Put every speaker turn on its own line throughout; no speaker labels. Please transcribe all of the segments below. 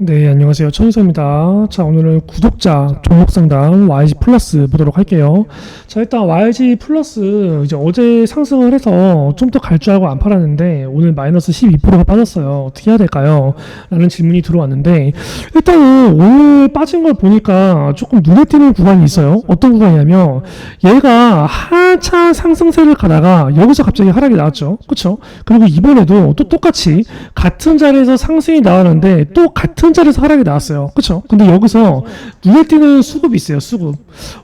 네, 안녕하세요. 천수입니다. 자, 오늘은 구독자 종목 상담 YG 플러스 보도록 할게요. 자, 일단 YG 플러스 이제 어제 상승을 해서 좀 더 갈 줄 알고 안 팔았는데 오늘 마이너스 12%가 빠졌어요. 어떻게 해야 될까요? 라는 질문이 들어왔는데 일단은 오늘 빠진 걸 보니까 조금 눈에 띄는 구간이 있어요. 어떤 구간이냐면 얘가 한참 상승세를 가다가 여기서 갑자기 하락이 나왔죠. 그렇죠? 그리고 이번에도 또 똑같이 같은 자리에서 상승이 나왔는데 또 같은 자리에서 하락이 나왔어요. 그렇죠? 근데 여기서 눈에 띄는 수급이 있어요. 수급.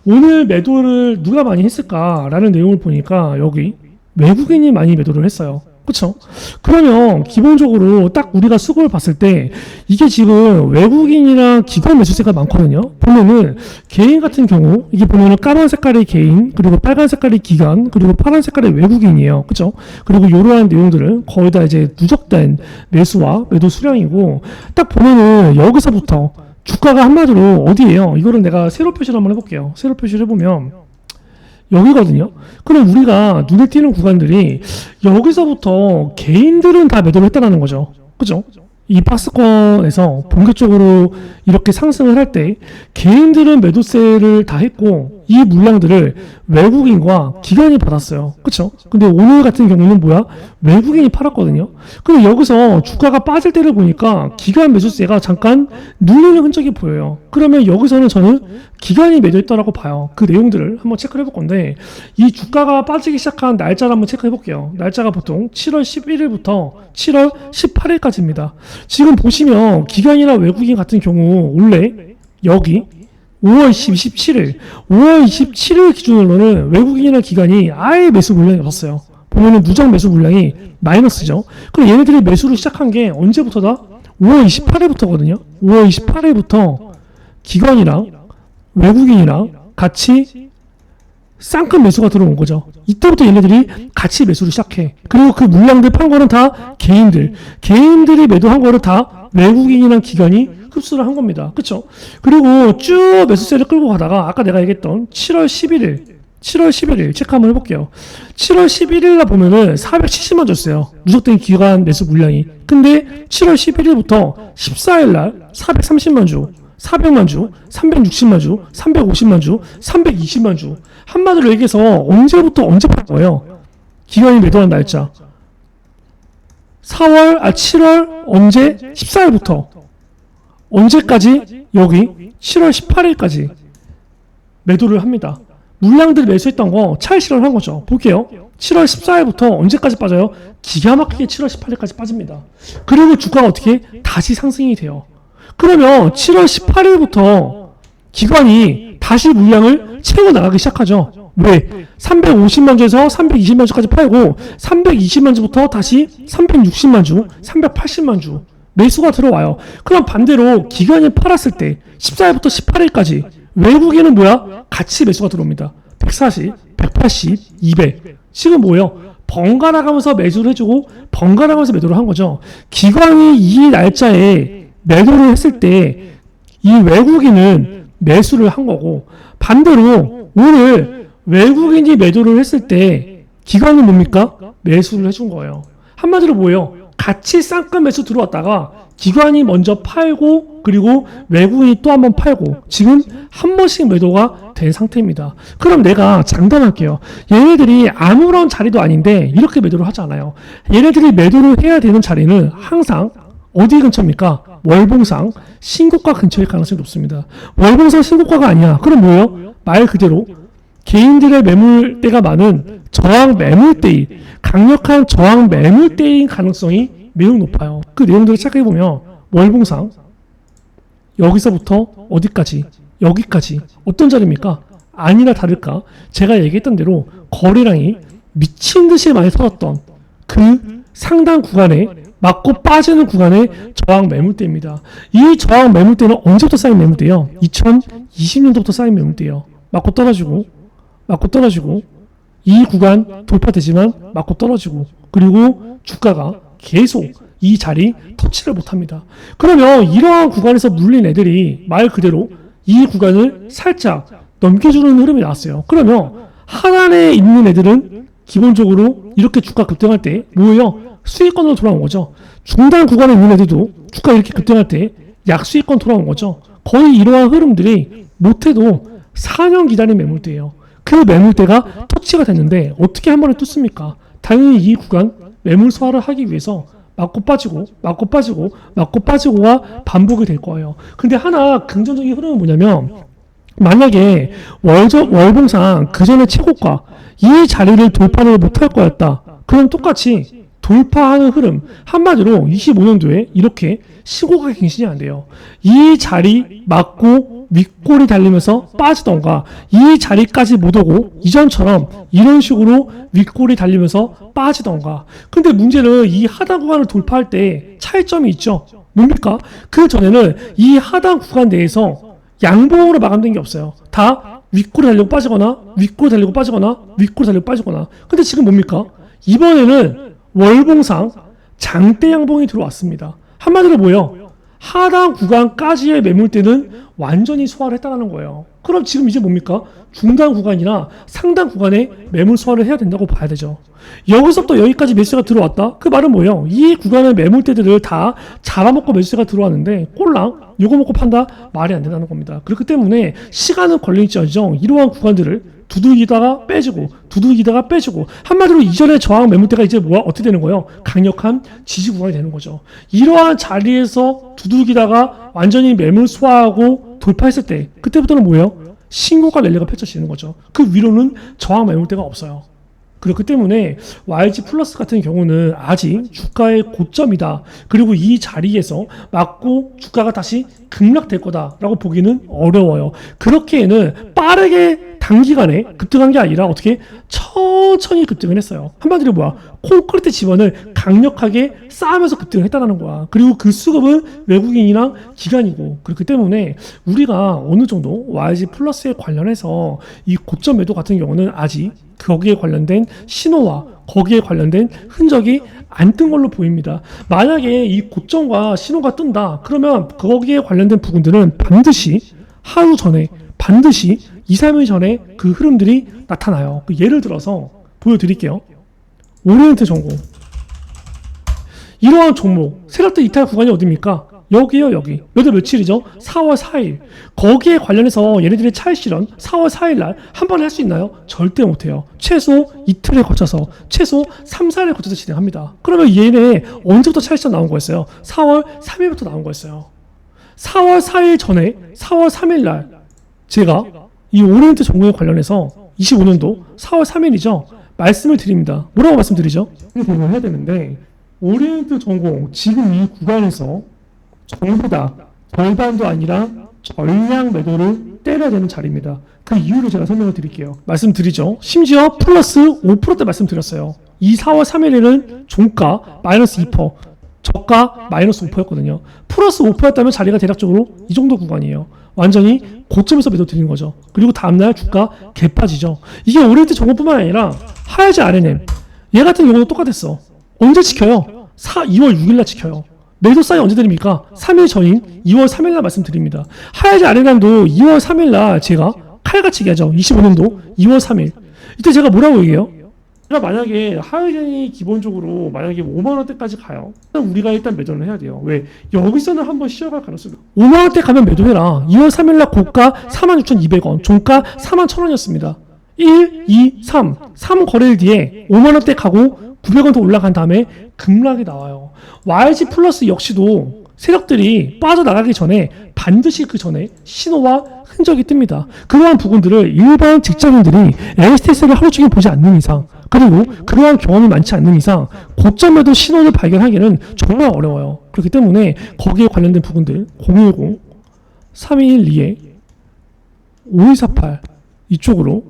오늘 매도를 누가 많이 했을까라는 내용을 보니까 여기 외국인이 많이 매도를 했어요. 그렇죠? 그러면 기본적으로 딱 우리가 수급을 봤을 때 이게 지금 외국인이랑 기관 매수세가 많거든요. 보면은 개인 같은 경우 이게 보면은 까만 색깔의 개인 그리고 빨간 색깔의 기관 그리고 파란 색깔의 외국인이에요. 그렇죠? 그리고 이러한 내용들은 거의 다 이제 누적된 매수와 매도 수량이고 딱 보면은 여기서부터 주가가 한마디로 어디예요? 이거를 내가 세로 표시를 한번 해볼게요. 세로 표시를 해보면 여기거든요. 그럼 우리가 눈에 띄는 구간들이 여기서부터 개인들은 다 매도를 했다는 거죠. 그죠? 이 박스권에서 본격적으로 이렇게 상승을 할 때 개인들은 매도세를 다 했고 이 물량들을 외국인과 기관이 받았어요. 그쵸? 근데 오늘 같은 경우는 뭐야? 외국인이 팔았거든요. 근데 여기서 주가가 빠질 때를 보니까 기관 매수세가 잠깐 눌리는 흔적이 보여요. 그러면 여기서는 저는 기관이 매도했다라고 봐요. 그 내용들을 한번 체크를 해볼 건데 이 주가가 빠지기 시작한 날짜를 한번 체크해 볼게요. 날짜가 보통 7월 11일부터 7월 18일까지입니다. 지금 보시면 기관이나 외국인 같은 경우 원래 여기 5월 27일, 5월 27일 기준으로는 외국인이나 기관이 아예 매수 물량이 없었어요. 보면은 누적 매수 물량이 마이너스죠. 그럼 얘네들이 매수를 시작한 게 언제부터다? 5월 28일부터거든요. 5월 28일부터 기관이랑 외국인이랑 같이 쌍큰 매수가 들어온 거죠. 이때부터 얘네들이 같이 매수를 시작해. 그리고 그 물량들 판 거는 다 개인들. 개인들이 매도한 거를 다 외국인이랑 기관이 흡수를 한 겁니다. 그쵸? 그리고 쭉 매수세를 끌고 가다가 아까 내가 얘기했던 7월 11일 7월 11일 체크 한번 해볼게요. 7월 11일 날 보면은 470만 줬어요. 누적된 기관 매수 물량이. 근데 7월 11일부터 14일 날 430만 주, 400만 주, 360만 주, 350만 주, 320만 주. 한마디로 얘기해서 언제부터 언제 팔 거예요? 기관이 매도한 날짜. 4월, 아, 7월, 언제? 14일부터. 언제까지? 여기 7월 18일까지 매도를 합니다. 물량들 매수했던 거 찰실을 한 거죠. 볼게요. 7월 14일부터 언제까지 빠져요? 기가 막히게 7월 18일까지 빠집니다. 그리고 주가가 어떻게 다시 상승이 돼요. 그러면 7월 18일부터 기관이 다시 물량을 채워 나가기 시작하죠. 왜? 350만 주에서 320만 주까지 팔고 320만 주부터 다시 360만 주, 380만 주 매수가 들어와요. 그럼 반대로 기관이 팔았을 때 14일부터 18일까지 외국인은 뭐야? 같이 매수가 들어옵니다. 140, 180, 200. 지금 뭐예요? 번갈아 가면서 매수를 해주고 번갈아 가면서 매도를 한 거죠. 기관이 이 날짜에 매도를 했을 때 이 외국인은 매수를 한 거고 반대로 오늘 외국인이 매도를 했을 때 기관은 뭡니까? 매수를 해준 거예요. 한마디로 뭐예요? 같이 매수 들어왔다가 기관이 먼저 팔고 그리고 외국인이 또 한 번 팔고 지금 한 번씩 매도가 된 상태입니다. 그럼 내가 장담할게요. 얘네들이 아무런 자리도 아닌데 이렇게 매도를 하지 않아요. 얘네들이 매도를 해야 되는 자리는 항상 어디 근처입니까? 월봉상 신고가 근처일 가능성이 높습니다. 월봉상 신고가가 아니야. 그럼 뭐예요? 말 그대로 개인들의 매물대가 많은 저항 매물대인 강력한 저항 매물대인 가능성이 매우 높아요. 그 내용들을 체크해 보면 월봉상 여기서부터 어디까지 여기까지 어떤 자리입니까? 아니나 다를까 제가 얘기했던 대로 거래량이 미친 듯이 많이 터졌던 그 상당 구간에 맞고 빠지는 구간의 저항 매물대입니다. 이 저항 매물대는 언제부터 쌓인 매물대요? 2020년도부터 쌓인 매물대예요. 맞고 떨어지고 맞고 떨어지고 이 구간 돌파되지만 맞고 떨어지고 그리고 주가가 계속 이 자리 터치를 못합니다. 그러면 이러한 구간에서 물린 애들이 말 그대로 이 구간을 살짝 넘겨주는 흐름이 나왔어요. 그러면 하단에 있는 애들은 기본적으로 이렇게 주가 급등할 때 뭐예요? 수익권으로 돌아온 거죠. 중단 구간에 있는 애들도 주가 이렇게 급등할 때 약수익권 돌아온 거죠. 거의 이러한 흐름들이 못해도 4년 기다린 매물대예요. 그 매물대가 터치가 됐는데 어떻게 한 번에 뚫습니까? 당연히 이 구간 매물 소화를 하기 위해서 맞고 빠지고 맞고 빠지고 맞고 빠지고가 반복이 될 거예요. 근데 하나 긍정적인 흐름은 뭐냐면 만약에 월저, 월봉상 그 전에 최고가 이 자리를 돌파를 못할 거였다. 그럼 똑같이 돌파하는 흐름 한마디로 25년도에 이렇게 시고가 갱신이 안 돼요. 이 자리 맞고 윗골이 달리면서 빠지던가 이 자리까지 못 오고 이전처럼 이런 식으로 윗골이 달리면서 빠지던가 근데 문제는 이 하단 구간을 돌파할 때 차이점이 있죠. 뭡니까? 그 전에는 이 하단 구간 내에서 양봉으로 마감된 게 없어요. 다 윗골이 달리고 빠지거나 윗골이 달리고 빠지거나 윗골이 달리고 빠지거나. 근데 지금 뭡니까? 이번에는 월봉상 장대 양봉이 들어왔습니다. 한마디로 뭐예요? 하단 구간까지의 매물대는 완전히 소화를 했다는 거예요. 그럼 지금 이제 뭡니까? 중단 구간이나 상단 구간에 매물 소화를 해야 된다고 봐야 되죠. 여기서부터 여기까지 매수가 들어왔다? 그 말은 뭐예요? 이 구간의 매물대들을 다 잡아먹고 매수가 들어왔는데 꼴랑 이거 먹고 판다? 말이 안 된다는 겁니다. 그렇기 때문에 시간은 걸릴지언정 이러한 구간들을 두들기다가 빼지고 두들기다가 빼지고 한마디로 이전에 저항 매물대가 이제 뭐야 어떻게 되는 거예요? 강력한 지지 구간이 되는 거죠. 이러한 자리에서 두들기다가 완전히 매물 소화하고 돌파했을 때 그때부터는 뭐예요? 신고가 랠리가 펼쳐지는 거죠. 그 위로는 저항 매물대가 없어요. 그렇기 때문에 YG 플러스 같은 경우는 아직 주가의 고점이다. 그리고 이 자리에서 맞고 주가가 다시 급락될 거다라고 보기는 어려워요. 그렇게는 빠르게 단기간에 급등한 게 아니라 어떻게 천천히 급등을 했어요. 한마디로 뭐야? 콘크리트 지원을 강력하게 쌓으면서 급등을 했다는 거야. 그리고 그 수급은 외국인이랑 기관이고 그렇기 때문에 우리가 어느 정도 YG 플러스에 관련해서 이 고점 매도 같은 경우는 아직 거기에 관련된 신호와 거기에 관련된 흔적이 안 뜬 걸로 보입니다. 만약에 이 고점과 신호가 뜬다. 그러면 거기에 관련된 부분들은 반드시 하루 전에 반드시 2, 3일 전에 그 흐름들이 나타나요. 그 예를 들어서 보여드릴게요. 오리엔트 전공. 이러한 종목, 세력대 이탈 구간이 어디입니까? 여기요, 여기. 몇월 며칠이죠? 4월 4일. 거기에 관련해서 얘네들의 차익 실현 4월 4일 날 한 번에 할 수 있나요? 절대 못해요. 최소 이틀에 거쳐서, 최소 3, 4일에 거쳐서 진행합니다. 그러면 얘네 언제부터 차익 실현 나온 거였어요? 4월 3일부터 나온 거였어요. 4월 4일 전에 4월 3일 날 제가 이 오리엔트 전공에 관련해서 25년도 4월 3일이죠. 말씀을 드립니다. 뭐라고 말씀드리죠? 이렇게 해야 되는데 오리엔트 전공 지금 이 구간에서 전부 다 절반도 아니라 전량 매도를 때려야 되는 자리입니다. 그 이유를 제가 설명을 드릴게요. 말씀드리죠. 심지어 플러스 5%대 말씀드렸어요. 이 4월 3일에는 종가 마이너스 2%, 저가 마이너스 5%였거든요. 플러스 5%였다면 자리가 대략적으로 이 정도 구간이에요. 완전히 고점에서 매도 드리는 거죠. 그리고 다음날 주가 개 빠지죠. 이게 오리엔트 정보뿐만 아니라 하야지 RNM 얘 같은 경우도 똑같았어. 언제 지켜요? 4, 2월 6일 날 지켜요. 매도 사이 언제 드립니까? 3일 전인 2월 3일 날 말씀드립니다. 하야지 RNM도 2월 3일 날 제가 칼같이 얘기하죠. 25년도 2월 3일. 이때 제가 뭐라고 얘기해요? 제가 만약에 하이젠이 기본적으로 만약에 5만 원대까지 가요. 그럼 우리가 일단 매도를 해야 돼요. 왜? 여기서는 한번 쉬어갈 가능성이 5만 원대 가면 매도해라. 2월 3일 날 고가 46,200원, 종가 41,000원이었습니다. 1, 2, 3. 3 거래일 뒤에 5만 원대 가고 900원 더 올라간 다음에 급락이 나와요. YG 플러스 역시도 세력들이 빠져나가기 전에 반드시 그 전에 신호와 흔적이 뜹니다. 그러한 부분들을 일반 직장인들이 LSTS를 하루 종일 보지 않는 이상 그리고 그러한 경험이 많지 않는 이상 고점에도 신호를 발견하기는 정말 어려워요. 그렇기 때문에 거기에 관련된 부분들 010 3212에 5248 이쪽으로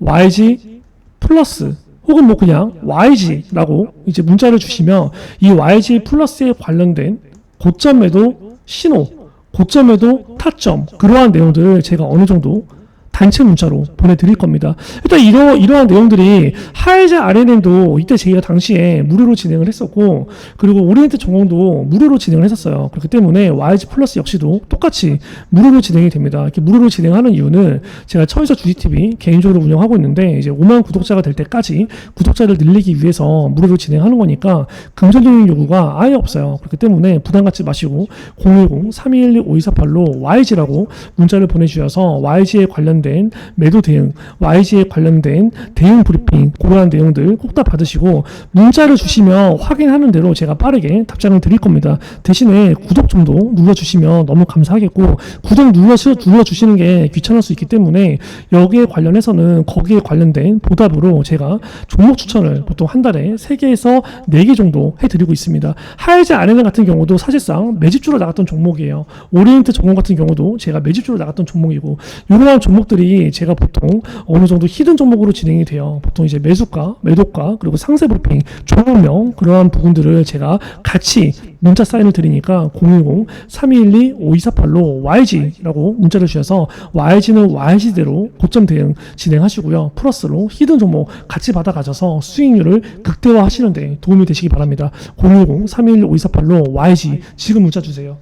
YG 플러스 혹은 뭐 그냥 YG라고 이제 문자를 주시면 이 YG 플러스에 관련된 고점에도 신호, 고점에도 타점 그러한 내용들을 제가 어느 정도 단체 문자로 보내드릴 겁니다. 일단 이러, 이러한 내용들이 하이자 RNN도 이때 저희가 당시에 무료로 진행을 했었고 그리고 오리엔트 전공도 무료로 진행을 했었어요. 그렇기 때문에 YG 플러스 역시도 똑같이 무료로 진행이 됩니다. 이렇게 무료로 진행하는 이유는 제가 처이서 주지TV 개인적으로 운영하고 있는데 이제 5만 구독자가 될 때까지 구독자를 늘리기 위해서 무료로 진행하는 거니까 금전적인 요구가 아예 없어요. 그렇기 때문에 부담 갖지 마시고 010-3212-5248로 YG라고 문자를 보내주셔서 YG에 관련된 매도 대응, YG에 관련된 대응 브리핑, 그러한 내용들 꼭 다 받으시고 문자를 주시면 확인하는 대로 제가 빠르게 답장을 드릴 겁니다. 대신에 구독 정도 눌러주시면 너무 감사하겠고 구독 눌러 눌러주시는 게 귀찮을 수 있기 때문에 여기에 관련해서는 거기에 관련된 보답으로 제가 종목 추천을 보통 한 달에 3개에서 4개 정도 해드리고 있습니다. 하이즈 아레나 같은 경우도 사실상 매집주로 나갔던 종목이에요. 오리엔트 전공 같은 경우도 제가 매집주로 나갔던 종목이고 이러한 종목 들이 제가 보통 어느 정도 히든 종목으로 진행이 돼요. 보통 이제 매수가, 매도가 그리고 상세 브리핑, 종목명 그러한 부분들을 제가 같이 문자 사인을 드리니까 010-3212-5248로 YG라고 문자를 주셔서 YG는 YG대로 고점 대응 진행하시고요. 플러스로 히든 종목 같이 받아가셔서 수익률을 극대화하시는데 도움이 되시기 바랍니다. 010-3212-5248로 YG 지금 문자 주세요.